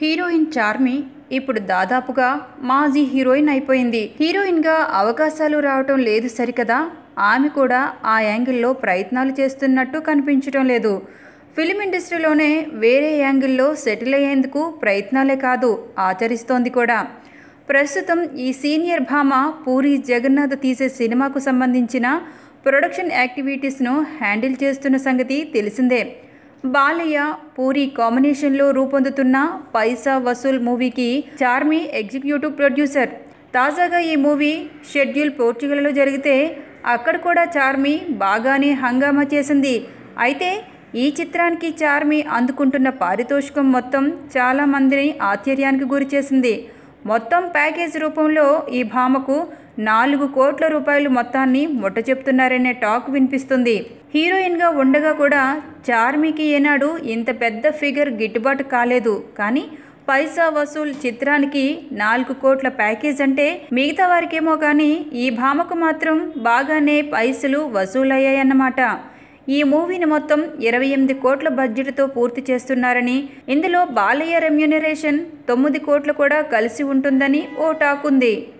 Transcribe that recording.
Heroine Charmi ఇప్పుడు దాదాపుగా మాజీ హీరోయిన్ అయిపోయింది. హీరోయిన్గా అవకాశాలు రావటం లేదు సరికదా? ఆమె కూడా ఆ యాంగిల్లో ప్రయత్నాలు చేస్తున్నట్టు కనిపించటం లేదు. ఫిలిం ఇండస్ట్రీలోనే వేరే యాంగిల్లో సెటిల్ అయ్యేందుకు ప్రయత్నాలే కాదు ఆచరిస్తోంది కూడా. ప్రస్తుతం ఈ సీనియర్ భామ పూరి జగన్నాథ్ తీసే సినిమాకు సంబంధించిన ప్రొడక్షన్ యాక్టివిటీస్ను హ్యాండిల్ చేస్తున్న సంగతి తెలిసిందే. బాలయ్య పూరి కాంబినేషన్లో రూపొందుతున్న పైసా వసూల్ మూవీకి చార్మి ఎగ్జిక్యూటివ్ ప్రొడ్యూసర్. తాజాగా ఈ మూవీ షెడ్యూల్ పోర్చుగల్లో జరిగితే అక్కడ కూడా చార్మి బాగానే హంగామా చేసింది. అయితే ఈ చిత్రానికి చార్మి అందుకుంటున్న పారితోషికం మొత్తం చాలా మందిని ఆశ్చర్యానికి గురిచేసింది. మొత్తం ప్యాకేజ్ రూపంలో ఈ భామకు నాలుగు కోట్ల రూపాయలు మొత్తాన్ని ముట్ట చెప్తున్నారనే టాక్ వినిపిస్తుంది. హీరోయిన్గా ఉండగా కూడా చార్మికి ఏనాడు ఇంత పెద్ద ఫిగర్ గిట్టుబాటు కాలేదు. కానీ పైసా వసూల్ చిత్రానికి నాలుగు కోట్ల ప్యాకేజ్ అంటే మిగతా వారికేమో కానీ ఈ భామకు మాత్రం బాగానే పైసలు వసూలయ్యాయన్నమాట. ఈ మూవీని మొత్తం ఇరవై ఎనిమిది కోట్ల బడ్జెట్తో పూర్తి చేస్తున్నారని ఇందులో బాలయ్య రెమ్యూనరేషన్ తొమ్మిది కోట్లు కూడా కలిసి ఉంటుందని ఓ టాక్ ఉంది.